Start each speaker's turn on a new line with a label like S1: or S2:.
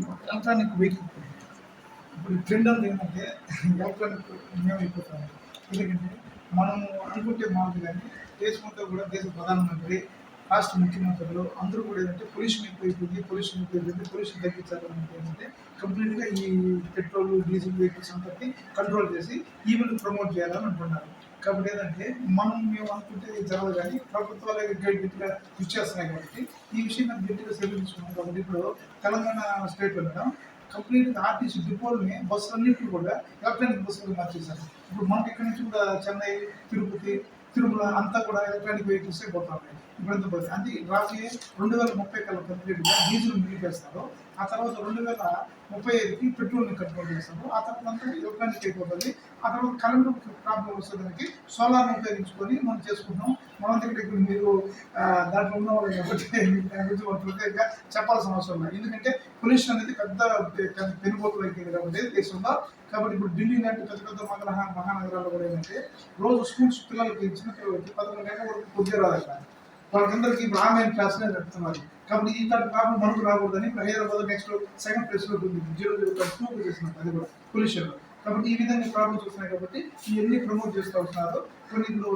S1: Electronic vehicle ఇప్పుడు trend అంతా ఏంటంటే ఎలక్ట్రానిక్ మేము అయిపోతాము. ఎందుకంటే మనము అనుకుంటే మాకు కానీ దేశమంతా కూడా దేశ ప్రధానమంత్రి రాష్ట్ర ముఖ్యమంత్రులు అందరూ కూడా ఏంటంటే పొల్యూషన్ ఎక్కువైపోయింది పొల్యూషన్ ఎక్కువైపోయింది పొల్యూషన్ తగ్గించాలని ఏంటంటే కంప్లీట్గా ఈ పెట్రోల్ డీజిల్ వెహికల్స్ అంతటి కంట్రోల్ చేసి ఈవెన్ ప్రమోట్ చేయాలని అంటున్నారు. కాబట్టి ఏంటంటే మనం మేము అనుకుంటే జరగదు కానీ ప్రభుత్వాలు గట్టిగా కృషి చేస్తున్నాయి కాబట్టి ఈ విషయం మనం గట్టిగా సెలవు కాబట్టి ఇప్పుడు తెలంగాణ స్టేట్లో మేడం కంప్లీట్ ఆర్టీసీ డిపోల్ని బస్సులన్నింటినీ కూడా ఎలక్ట్రానిక్ బస్సులు మార్చేశారు. ఇప్పుడు మనకి ఇక్కడ నుంచి కూడా చెన్నై తిరుపతి తిరుమల అంతా కూడా ఎలక్ట్రానిక్ వెహికల్సే పోతా ఉన్నాయి. ఇప్పుడు ఎంత పోతుంది? అంటే రాబోయే రెండు వేల ముప్పై కల్లా కంప్లీట్గా డీజిల్ మిగిలిపేస్తారు ఆ తర్వాత రెండు వేల ముప్పై ఐదుకి పెట్రోల్ని కంట్రోల్ చేస్తాము ఆ తర్వాత అంతా ఎలక్ట్రానిక్ అయిపోతుంది ఆ తర్వాత కరెంటు ప్రాబ్లం వస్తుందానికి సోలార్ని ఉపయోగించుకొని మనం చేసుకుంటాం మన దగ్గర ఇప్పుడు మీరు దాంట్లో ఉన్న వాళ్ళు కాబట్టి ఇంకా చెప్పాల్సిన అవసరం లేదు. ఎందుకంటే పొల్యూషన్ అనేది పెద్ద పెనుబోతులు అయిపోయింది కాబట్టి దేశంలో. కాబట్టి ఇప్పుడు ఢిల్లీ లాంటి పెద్ద పెద్ద మహా మహానగరాల్లో కూడా ఏంటంటే రోజు స్కూల్స్ పిల్లలకి చిన్న పిల్లలకి పదకొండు గంటల వరకు కొద్దిగా రాదు వాళ్ళందరికీ ఇప్పుడు ఆన్లైన్ క్లాస్లే చెప్తున్నారు కాబట్టి ఈ తర ప్రాబ్లం మనకు రాకూడదని ఇప్పుడు హైదరాబాద్ నెక్స్ట్ సెకండ్ ప్లేస్లో ఉంది జీరో జీరో టూ చేసినట్టు అది కూడా పొల్యూషన్లో. కాబట్టి ఈ విధంగా ప్రాబ్లమ్స్ వస్తున్నాయి కాబట్టి ఇవన్నీ ప్రమోట్ చేస్తూ వస్తున్నారు కొన్ని ఇప్పుడు